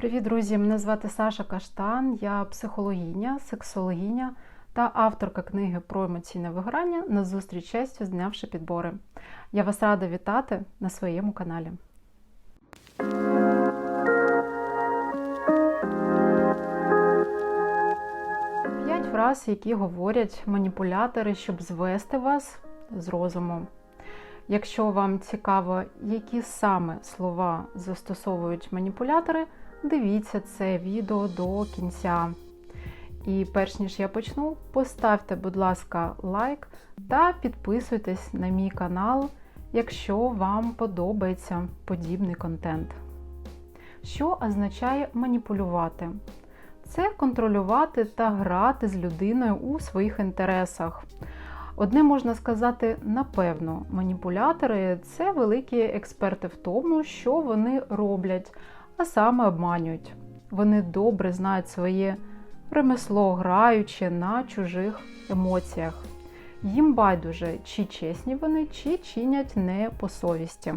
Привіт, друзі! Мене звати Саша Каштан, я психологиня, сексологиня та авторка книги про емоційне вигорання на зустріч честю, знявши підбори. Я вас рада вітати на своєму каналі. П'ять фраз, які говорять маніпулятори, щоб звести вас з розуму. Якщо вам цікаво, які саме слова застосовують маніпулятори, дивіться це відео до кінця. І перш ніж я почну, поставте, будь ласка, лайк та підписуйтесь на мій канал, якщо вам подобається подібний контент. Що означає маніпулювати? Це контролювати та грати з людиною у своїх інтересах. Одне можна сказати, напевно, маніпулятори це великі експерти в тому, що вони роблять, а саме обманюють. Вони добре знають своє ремесло, граючи на чужих емоціях. Їм байдуже, чи чесні вони, чи чинять не по совісті.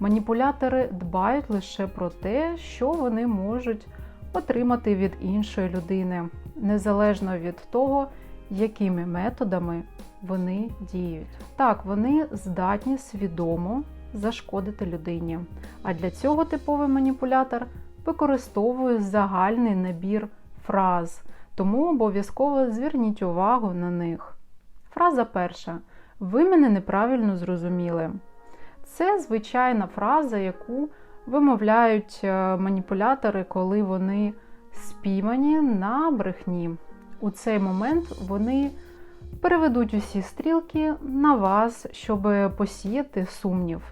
Маніпулятори дбають лише про те, що вони можуть отримати від іншої людини, незалежно від того, якими методами вони діють. Так, вони здатні свідомо зашкодити людині. А для цього типовий маніпулятор використовує загальний набір фраз, тому обов'язково зверніть увагу на них. Фраза перша. Ви мене неправильно зрозуміли. Це звичайна фраза, яку вимовляють е, маніпулятори, коли вони спіймані на брехні. У цей момент вони переведуть усі стрілки на вас, щоб посіяти сумнів.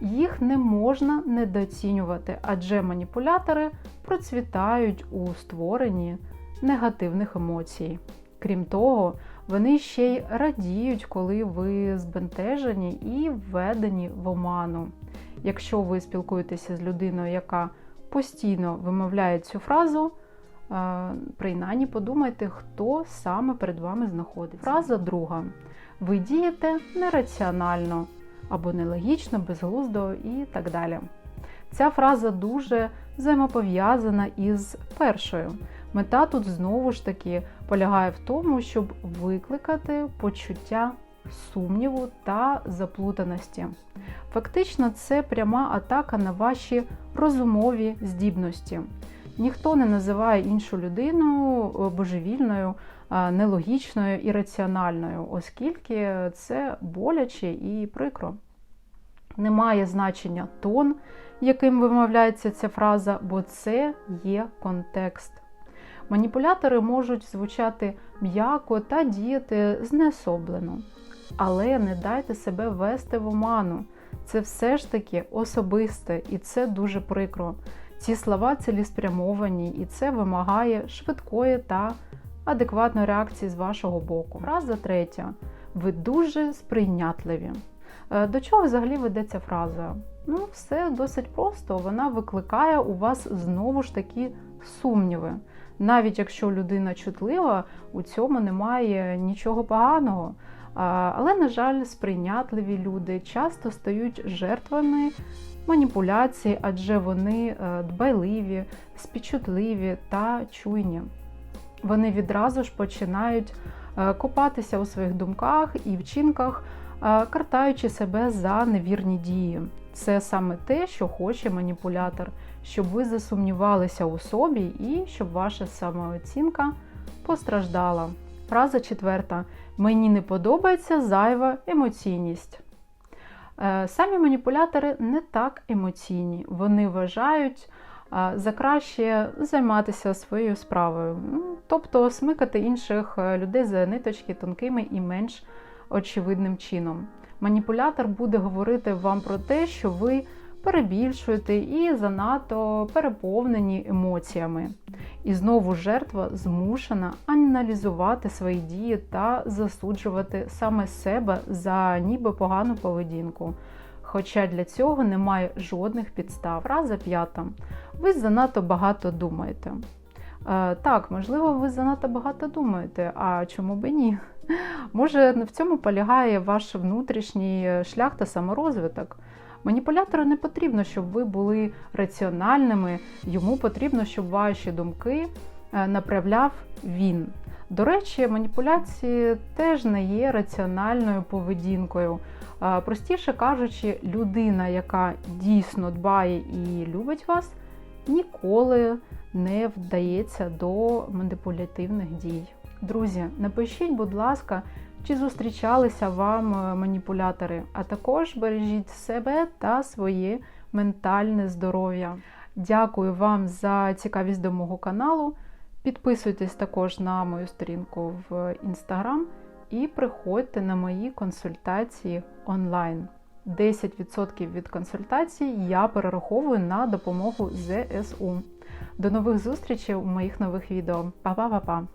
Їх не можна недооцінювати, адже маніпулятори процвітають у створенні негативних емоцій. Крім того, вони ще й радіють, коли ви збентежені і введені в оману. Якщо ви спілкуєтеся з людиною, яка постійно вимовляє цю фразу, принаймні подумайте, хто саме перед вами знаходиться. Фраза друга. Ви дієте нераціонально або нелогічно, безглуздо і так далі. Ця фраза дуже взаємопов'язана із першою. Мета тут знову ж таки полягає в тому, щоб викликати почуття сумніву та заплутаності. Фактично, це пряма атака на ваші розумові здібності. Ніхто не називає іншу людину е, божевільною, нелогічною і раціональною, оскільки це боляче і прикро. Немає значення тон, яким вимовляється ця фраза, бо це є контекст. Маніпулятори можуть звучати м'яко та діяти знесоблено. Але не дайте себе вести в оману. Це все ж таки особисте і це дуже прикро. Ці слова цілеспрямовані, і це вимагає швидкої та адекватної реакції з вашого боку. Фраза третя. Ви дуже сприйнятливі. Е, до чого взагалі ведеться фраза? Ну, все досить просто. Вона викликає у вас знову ж таки сумніви. Навіть якщо людина чутлива, у цьому немає нічого поганого. Але, на жаль, сприйнятливі люди часто стають жертвами маніпуляцій, адже вони е, дбайливі, співчутливі та чуйні. Вони відразу ж починають е, копатися у своїх думках і вчинках, е, картаючи себе за невірні дії. Це саме те, що хоче маніпулятор, щоб ви засумнівалися у собі і щоб ваша самооцінка постраждала. Фраза четверта. Мені не подобається зайва емоційність. Е, самі маніпулятори не так емоційні. Вони вважають за краще займатися своєю справою, тобто смикати інших е, людей за ниточки тонкими і менш очевидним чином. Маніпулятор буде говорити вам про те, що ви перебільшуєте і занадто переповнені емоціями. І знову жертва змушена аналізувати свої дії та засуджувати саме себе за ніби погану поведінку. Хоча для цього немає жодних підстав. Фраза п'ята. Ви занадто багато думаєте. Е, так, можливо, ви занадто багато думаєте, а чому би ні? Може, в цьому полягає ваш внутрішній шлях та саморозвиток. Маніпулятору не потрібно, щоб ви були раціональними, йому потрібно, щоб ваші думки е, направляв він. До речі, маніпуляції теж не є раціональною поведінкою. Е, Простіше кажучи, людина, яка дійсно дбає і любить вас, ніколи не вдається до маніпулятивних дій. Друзі, напишіть, будь ласка, чи зустрічалися вам е, маніпулятори, а також бережіть себе та своє ментальне здоров'я. Дякую вам за цікавість до мого каналу. Підписуйтесь також на мою сторінку в інстаграм і приходьте на мої консультації онлайн. 10% від консультацій я перераховую на допомогу ЗСУ. До нових зустрічей у моїх нових відео. Па-па-па-па!